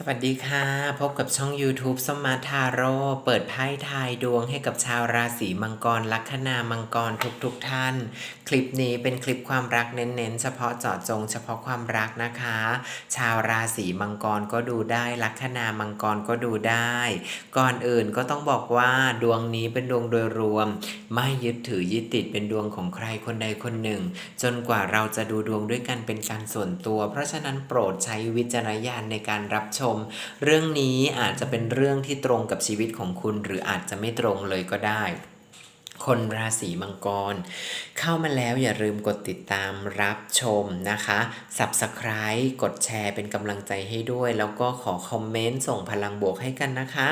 สวัสดีค่ะ พบกับช่อง YouTube สมาทาโร่เปิดไพ่ทายดวงให้กับชาวราศีมังกรลัคนามังกรทุกๆทท่าน คลิปนี้เป็นคลิปความรักเน้นๆ เฉพาะเจาะจงเฉพาะความรักนะคะ ชาวราศีมังกรก็ดูได้ลัคนามังกรก็ดูได้ ก่อนอื่นก็ต้องบอกว่าดวงนี้เป็นดวงโดยรวม ไม่ยึดถือยึดติดเป็นดวงของใครคนใดคนหนึ่ง จนกว่าเราจะดูดวงด้วยกันเป็นการส่วนตัว เพราะฉะนั้นโปรดใช้วิจารณญาณในการรับชมเรื่องนี้อาจจะเป็นเรื่องที่ตรงกับชีวิตของคุณ หรืออาจจะไม่ตรงเลยก็ได้ คนราศีมังกร เข้ามาแล้วอย่าลืมกดติดตามรับชมนะคะ Subscribe กดแชร์เป็นกำลังใจให้ด้วย แล้วก็ขอคอมเมนต์ส่งพลังบวกให้กันนะคะ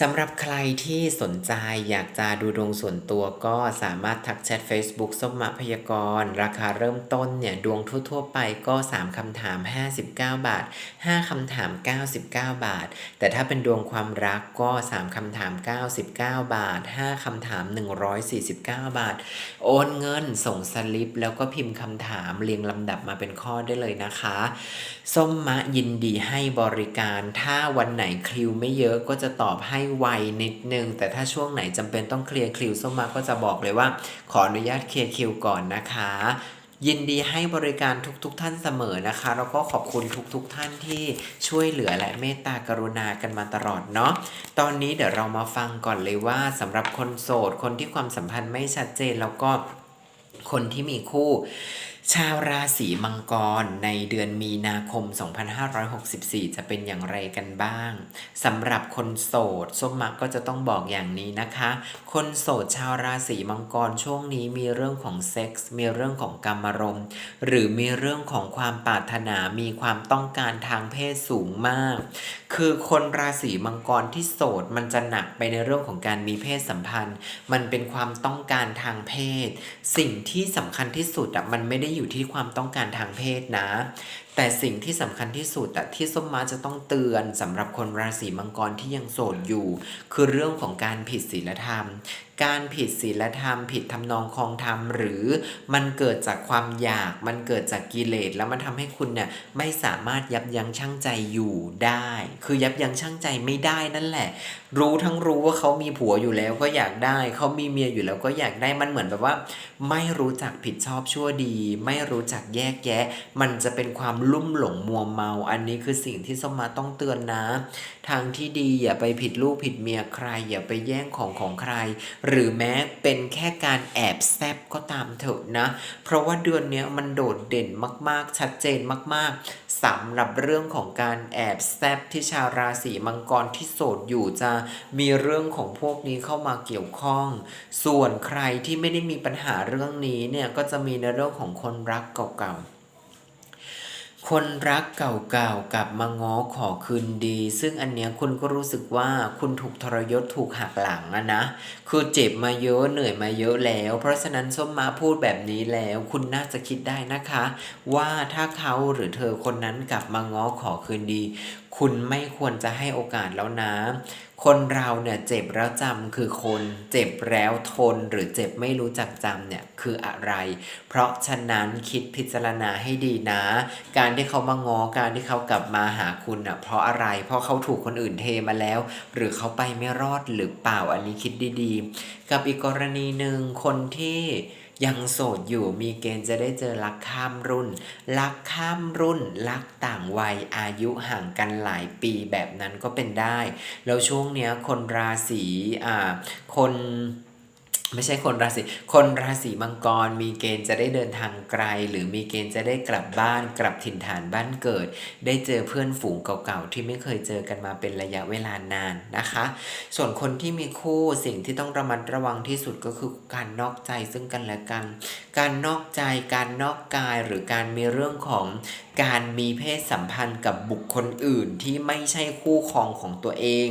สำหรับใครที่สนใจอยากจะดูดวงส่วนตัวก็สามารถทักแชท Facebook ส้มมะพยากรณ์ราคาเริ่มต้นเนี่ย ดวงทั่ว ๆ ไปก็ 3คำถาม 59 บาท 5คำถาม 99 บาท แต่ถ้าเป็นดวงความรักก็ 3คำถาม 99 บาท 5คำถาม149 บาท โอนเงินส่งสลิป แล้วก็พิมพ์คำถามเรียงลำดับมาเป็นข้อได้เลยนะคะ ส้มมะยินดีให้บริการ ถ้าวันไหนคลิวไม่เยอะก็จะตอบให้ไวนิดนึง แต่ถ้าช่วงไหนจำเป็นต้องเคลียร์คิวส้มมะก็จะบอกเลยว่า ขออนุญาตเคลียร์คิวก่อนนะคะ ยินดีให้บริการทุกๆทท่านเสมอนะคะ แล้วก็ขอบคุณทุกๆทท่านที่ช่วยเหลือและเมตตากรุณากันมาตลอดเนาะตอนนี้เดี๋ยวเรามาฟังก่อนเลยว่าสำหรับคนโสด คนที่ความสัมพันธ์ไม่ชัดเจนแล้วก็คนที่มีคู่ ชาวราศีมังกรในเดือนมีนาคม 2564 จะเป็นอย่างไรกันบ้างสำหรับคนโสดส้มมักก็จะต้องบอกอย่างนี้นะคะ คนโสดชาวราศีมังกรช่วงนี้มีเรื่องของเซ็กส์มีเรื่องของกรรมรมหรือมีเรื่องของความปรารถนามีความต้องการทางเพศสูงมาก คือคนราศีมังกรที่โสดมันจะหนักไปในเรื่องของการมีเพศสัมพันธ์ มันเป็นความต้องการทางเพศ สิ่งที่สำคัญที่สุดอะมันไม่ได้อยู่ที่ความต้องการทางเพศนะ แต่สิ่งที่สำคัญที่สุดแต่ที่ส้มมาจะต้องเตือนสำหรับคนราศีมังกรที่ยังโสดอยู่ คือเรื่องของการผิดศีลธรรม การผิดศีลธรรม ผิดทำนองคองธรรม หรือมันเกิดจากความอยาก มันเกิดจากกิเลสแล้วมันทำให้คุณเนี่ยไม่สามารถยับยั้งชั่งใจอยู่ได้ คือยับยั้งชั่งใจไม่ได้นั่นแหละ รู้ทั้งรู้ว่าเขามีผัวอยู่แล้วก็อยากได้เขามีเมียอยู่แล้วก็อยากได้มันเหมือนแบบว่า ไม่รู้จักผิดชอบชั่วดี ไม่รู้จักแยกแยะ มันจะเป็นความลุ่มหลงมัวเมา อันนี้คือสิ่งที่สมมาต้องเตือนนะ ทางที่ดีอย่าไปผิดลูกผิดเมียใคร อย่าไปแย่งของของใคร หรือแม้เป็นแค่การแอบแซบก็ตามเถอะนะ เพราะว่าเดือนนี้มันโดดเด่นมากๆ ชัดเจนมาก ๆสำหรับเรื่องของการแอบแซบที่ชาวราศีมังกรที่โสดอยู่จะมีเรื่องของพวกนี้เข้ามาเกี่ยวข้อง ส่วนใครที่ไม่ได้มีปัญหาเรื่องนี้เนี่ยก็จะมีในเรื่องของคนรักเก่าๆ คนรักเก่าๆกลับมาง้อขอคืนดี ซึ่งอันเนี้ยคุณก็รู้สึกว่าคุณถูกทรยศถูกหักหลังอะนะ คือเจ็บมาเยอะเหนื่อยมาเยอะแล้ว เพราะฉะนั้นส้มมาพูดแบบนี้แล้ว คุณน่าจะคิดได้นะคะ ว่าถ้าเขาหรือเธอคนนั้นกลับมาง้อขอคืนดี คุณไม่ควรจะให้โอกาสแล้วนะ คนเราเนี่ยเจ็บแล้วจำคือคน เจ็บแล้วทนหรือเจ็บไม่รู้จักจำเนี่ยคืออะไร เพราะฉะนั้นคิดพิจารณาให้ดีนะ การที่เขามางอการที่เขากลับมาหาคุณอะเพราะอะไร เพราะเขาถูกคนอื่นเทมาแล้ว หรือเขาไปไม่รอดหรือเปล่าอันนี้คิดดีๆ กับอีกกรณีหนึ่งคนที่ ยังโสดอยู่มีเกณฑ์จะได้เจอรักข้ามรุ่น รักข้ามรุ่น รักต่างวัยอายุห่างกันหลายปีแบบนั้นก็เป็นได้ แล้วช่วงเนี้ยคนราศีอ่าคน ไม่ใช่คนราศีคนราศีมังกรมีเกณฑ์จะได้เดินทางไกล หรือมีเกณฑ์จะได้กลับบ้านกลับถิ่นฐานบ้านเกิด ได้เจอเพื่อนฝูงเก่าๆที่ไม่เคยเจอกันมาเป็นระยะเวลานานนะคะ ส่วนคนที่มีคู่สิ่งที่ต้องระมัดระวังที่สุดก็คือการนอกใจซึ่งกันและกัน การนอกใจการนอกกายหรือการมีเรื่องของการมีเพศสัมพันธ์กับบุคคลอื่นที่ไม่ใช่คู่ครองของตัวเอง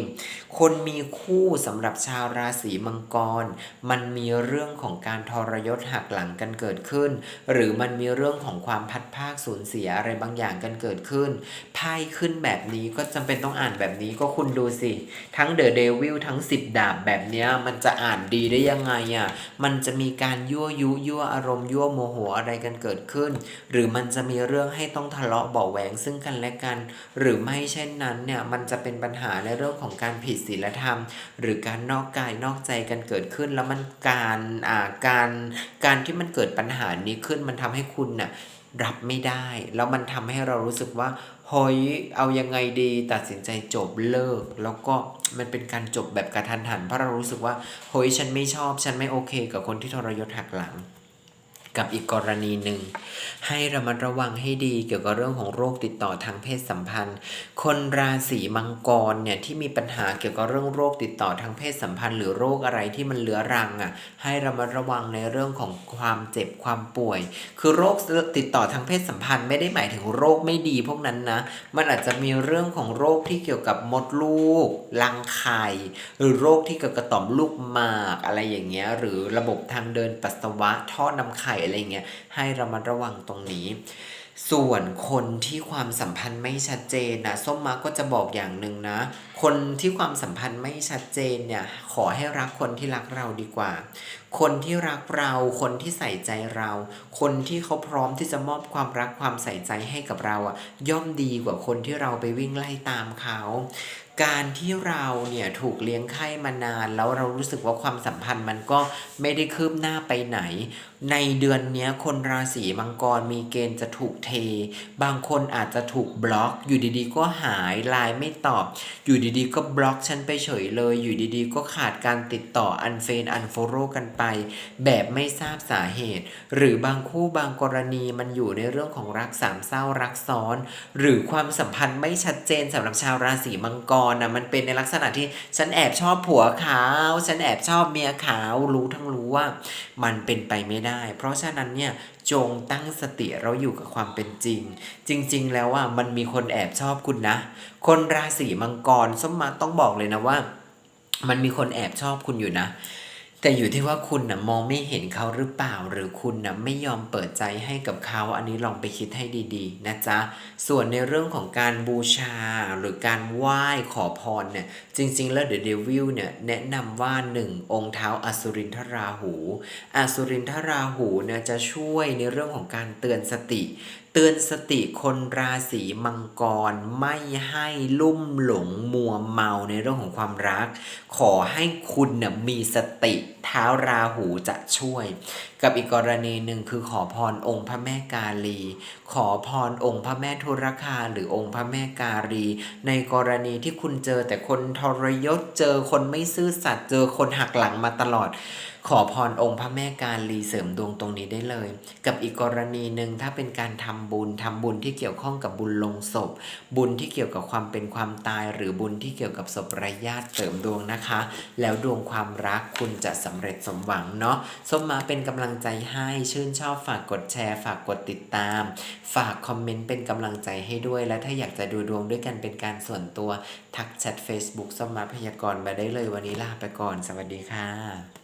คนมีคู่สำหรับชาวราศีมังกรมันมีเรื่องของการทรยศหักหลังกันเกิดขึ้น หรือมันมีเรื่องของความพัดภาคสูญเสียอะไรบางอย่างกันเกิดขึ้นไพ่ขึ้นแบบนี้ก็จำเป็นต้องอ่านแบบนี้ก็คุณดูสิ ทั้งเดอะเดวิลทั้ง 10 ดาบแบบเนี้ยมันจะอ่านดีได้ยังไงอะมันจะมีการยั่วยุยั่วอารมณ์ยั่วโมโหอะไรกันเกิดขึ้น หรือมันจะมีเรื่องให้ต้องทะเลาะเบาแหวงซึ่งกันและกัน หรือไม่เช่นนั้นเนี่ยมันจะเป็นปัญหาในเรื่องของการผิดศีลธรรม หรือการนอกกายนอกใจกันเกิดขึ้นแล้วมันการอ่าการการที่มันเกิดปัญหานี้ขึ้นมันทำให้คุณน่ะรับไม่ได้ แล้วมันทำให้เรารู้สึกว่าเฮ้ยเอายังไงดีตัดสินใจจบเลิก แล้วก็มันเป็นการจบแบบกระทันหันเพราะเรารู้สึกว่าเฮ้ยฉันไม่ชอบฉันไม่โอเค กับคนที่ทรยศหักหลัง กับอีกกรณีหนึ่ง ให้ระมัดระวังให้ดีเกี่ยวกับเรื่องของโรคติดต่อทางเพศสัมพันธ์ คนราศีมังกรเนี่ยที่มีปัญหาเกี่ยวกับเรื่องโรคติดต่อทางเพศสัมพันธ์ หรือโรคอะไรที่มันเลื้อรังอะให้ระมัดระวังในเรื่องของความเจ็บความป่วย คือโรคติดต่อทางเพศสัมพันธ์ไม่ได้หมายถึงโรคไม่ดีพวกนั้นนะมันอาจจะมีเรื่องของโรคที่เกี่ยวกับมดลูกรังไข่หรือโรคที่เกี่ยวกับต่อมลูกหมากอะไรอย่างเงี้ยหรือระบบทางเดินปัสสาวะท่อนำไข่อะไรเงี้ยให้ระมัดระวังตรงนี้ ส่วนคนที่ความสัมพันธ์ไม่ชัดเจนนะส้มมาก็จะบอกอย่างหนึ่งนะ คนที่ความสัมพันธ์ไม่ชัดเจนเนี่ยขอให้รักคนที่รักเราดีกว่า คนที่รักเรา คนที่ใส่ใจเรา คนที่เขาพร้อมที่จะมอบความรักความใส่ใจให้กับเราอะย่อมดีกว่าคนที่เราไปวิ่งไล่ตามเขา การที่เราเนี่ยถูกเลี้ยงไข้มานาน แล้วเรารู้สึกว่าความสัมพันธ์มันก็ไม่ได้คืบหน้าไปไหน ในเดือนนี้คนราศีมังกรมีเกณฑ์จะถูกเท บางคนอาจจะถูกบล็อก อยู่ดีๆ ก็หายไลน์ไม่ตอบ อยู่ดีๆ ก็บล็อกฉันไปเฉยเลย อยู่ดีๆ ก็ขาดการติดต่ออันเฟนอันโฟโรกันไปแบบไม่ทราบสาเหตุ หรือบางคู่บางกรณีมันอยู่ในเรื่องของรักสามเศร้ารักซ้อน หรือความสัมพันธ์ไม่ชัดเจนสำหรับชาวราศีมังกรนะมันเป็นในลักษณะที่ฉันแอบชอบผัวขาว ฉันแอบชอบเมียขาวรู้ทั้งรู้ว่า มันเป็นไปไม่ได้ เพราะฉะนั้นเนี่ยจงตั้งสติเราอยู่กับความเป็นจริง จริง ๆ แล้วว่ามันมีคนแอบชอบคุณนะ คนราศีมังกรสมมาต้องบอกเลยนะว่า มันมีคนแอบชอบคุณอยู่นะ แต่อยู่ที่ว่าคุณนะมองไม่เห็นเขาหรือเปล่า หรือคุณนะไม่ยอมเปิดใจให้กับเขา อันนี้ลองไปคิดให้ดีๆนะจ๊ะ ส่วนในเรื่องของการบูชาหรือการไหว้ขอพรเนี่ยจริง ๆ แล้วเดอะเดวิลเนี่ยแนะนำว่า 1 องค์เท้าอสุรินทราหูอสุรินทราหูเนี่ยจะช่วยในเรื่องของการเตือนสติ เตือนสติคนราศีมังกรไม่ให้ลุ่มหลงมัวเมาในเรื่องของความรัก ขอให้คุณน่มีสติเท้าราหูจะช่วย กับอีกกรณีหนึ่งคือขอพรองค์พระแม่กาลี ขอพรองค์พระแม่ธุรคาหรือองค์พระแม่การีในกรณีที่คุณเจอแต่คนทรยศเจอคนไม่ซื่อสัตย์เจอคนหักหลังมาตลอดขอพรองค์พระแม่กาลีเสริมดวงตรงนี้ได้เลย กับอีกกรณีหนึ่งถ้าเป็นการทำบุญทำบุญที่เกี่ยวข้องกับบุญลงศพ บุญที่เกี่ยวกับความเป็นความตาย หรือบุญที่เกี่ยวกับศพร้ญาติเสริมดวงนะคะ แล้วดวงความรักคุณจะสำเร็จสมหวังเนาะส้มมาเป็นกำลังใจให้ชื่นชอบฝากกดแชร์ ฝากกดติดตาม ฝากคอมเมนต์เป็นกำลังใจให้ด้วย และถ้าอยากจะดูดวงด้วยกันเป็นการส่วนตัวทักแชท Facebook ส้มมาพยากรณ์มาได้เลยวันนี้ลาไปก่อน สวัสดีค่ะ